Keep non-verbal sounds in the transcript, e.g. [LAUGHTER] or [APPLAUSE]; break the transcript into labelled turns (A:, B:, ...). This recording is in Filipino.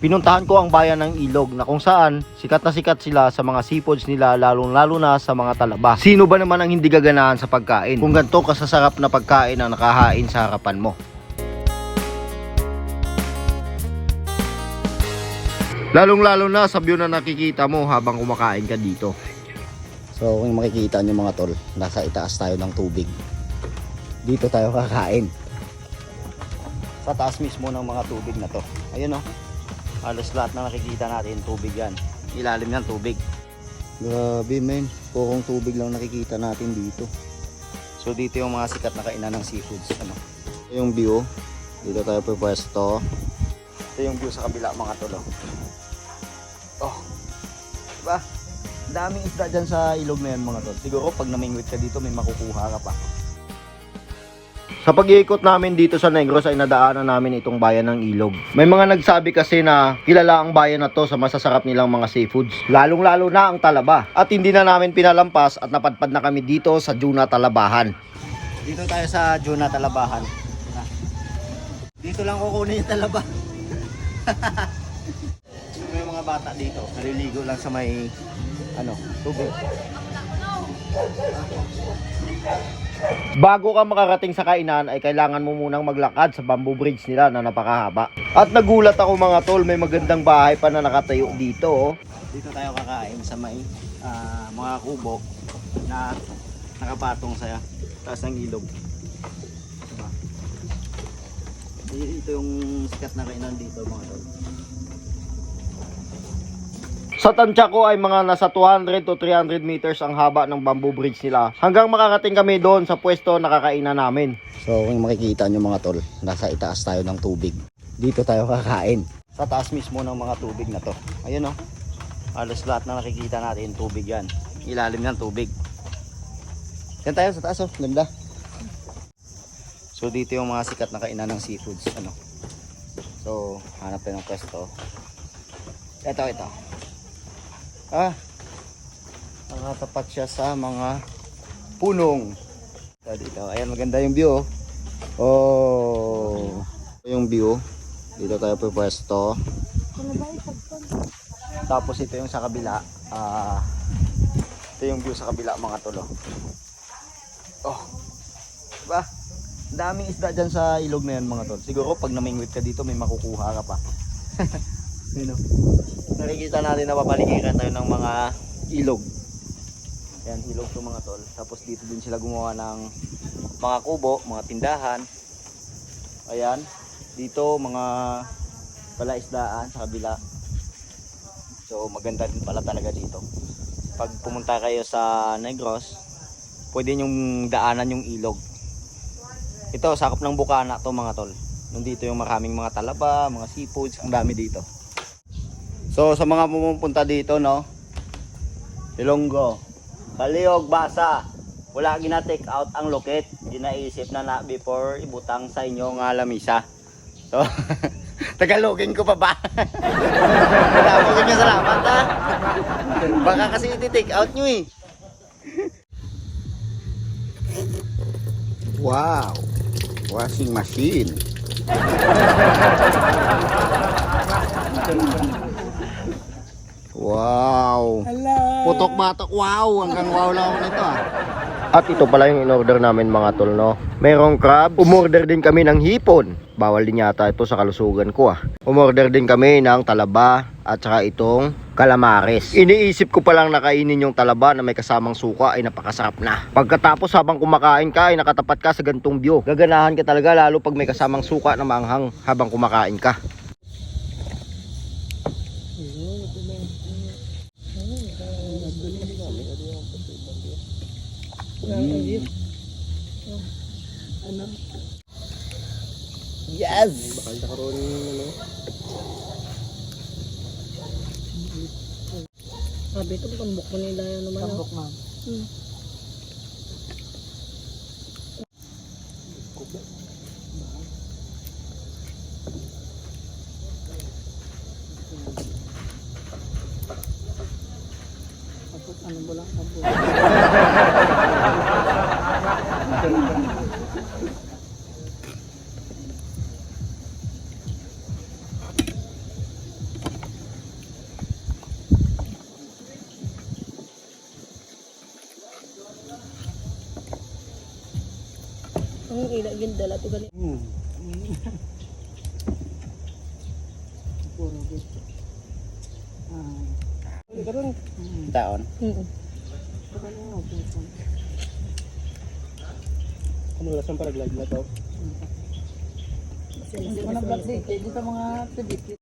A: Pinuntahan ko ang bayan ng Ilog na kung saan sikat na sikat sila sa mga seafoods nila lalong lalo na sa mga talaba. Sino ba naman ang hindi gaganahan sa pagkain? Kung ganito kasasarap na pagkain ang nakahain sa harapan mo. Lalong lalo na sa view na nakikita mo habang kumakain ka dito. So kung makikita nyo mga tol, nasa itaas tayo ng tubig. Dito tayo kakain. Sa taas mismo ng mga tubig na to. Ayun oh. Halos lahat na nakikita natin tubig yan. Ilalim yan tubig. Grabe men, purong tubig lang nakikita natin dito. So dito yung mga sikat na kainan ng seafoods. Ano? Yung view. Dito tayo pwesto. Ito yung view sa kabila mga tol. oh. Oh. Diba? Daming isda dyan sa ilog na yan mga tol. Siguro pag namingwit ka dito may makukuha ka pa. Sa pag-iikot namin dito sa Negros ay nadaanan namin itong bayan ng Ilog. May mga nagsabi kasi na kilala ang bayan na to sa masasarap nilang mga seafoods. Lalong-lalo na ang talaba. At hindi na namin pinalampas at napadpad na kami dito sa Juna Talabahan. Dito tayo sa Juna Talabahan. Dito lang kukunin yung talaba. [LAUGHS] may mga bata dito. Naliligo lang sa may ano, tubig. Bago ka makarating sa kainan ay kailangan mo munang maglakad sa bamboo bridge nila na napakahaba. At nagulat ako mga tol, may magandang bahay pa na nakatayo dito. Oh. Dito tayo kakain sa may ah, mga kubo na nakapatong sa taas ng ilog. Diba? Ito yung sikat na kainan dito mga tol. Sa tansya ko ay mga nasa 200 to 300 meters ang haba ng bamboo bridge nila. Hanggang makakating kami doon sa pwesto na kakainan namin. So kung makikita nyo mga tol, nasa itaas tayo ng tubig. Dito tayo kakain. Sa taas mismo ng mga tubig na to. Ayun oh. Halos lahat na nakikita natin tubig yan. Ilalim yan tubig. Yan tayo sa taas oh. Ganda. So dito yung mga sikat na kainan ng seafoods. Ano? So hanap tayo ng pwesto. Ito, ito. Ah, nakatapat siya sa mga punong. Ito dito. Ayan, maganda yung view. Oh. oh. Yung view. Dito tayo pwesto. Tapos ito yung sa kabila. Ah, ito yung view sa kabila mga tulo. Oh. Diba? Daming isda dyan sa ilog na yan mga tol. Siguro pag namingwit ka dito may makukuha ka pa. [LAUGHS] Yun oh nakikita natin na papaligiran tayo ng mga ilog. Yan, ilog to mga tol. Tapos dito din sila gumawa ng mga kubo, mga tindahan. Ayan, dito mga palaisdaan sa kabila. So maganda din pala talaga dito. Pag pumunta kayo sa Negros, pwede yung daanan yung ilog. Ito, sakop ng Bukana to mga tol. Nandito yung maraming mga talaba, mga seafoods, ang dami dito. So sa mga pumupunta dito no, Ilonggo, Baliog, Basa, wala gina take out ang loket. Ginaisip na na before ibutang sa inyo nga lamisa. So, [LAUGHS] Tagalogin ko pa ba? Tagalogin nyo salamat ha. Baka kasi iti-take out nyo eh. Wow! Washing machine. [LAUGHS] Wow! Putok batok, wow! Hanggang wow lang ako nito ah. At ito pala yung in-order namin mga tol, no? Merong crab, umorder din kami ng hipon. Bawal din yata ito sa kalusugan ko ah. Umorder din kami ng talaba at saka itong calamares. Iniisip ko palang nakainin yung talaba na may kasamang suka ay napakasarap na. Pagkatapos habang kumakain ka ay nakatapat ka sa gantong view. Gaganahan ka talaga lalo pag may kasamang suka na maanghang habang kumakain ka. Yes!
B: Sabi ko, pambok mo nila yan naman. Pambok, ma'am. Hmm. takut anu bola kabur. Ang ila ginda
C: Hmm. tugani. Mm. Ah. Karon.
A: Taon.
B: Mm.
C: Ano oras ang paraglag na to?
B: Hindi ko na black dito mga tibit.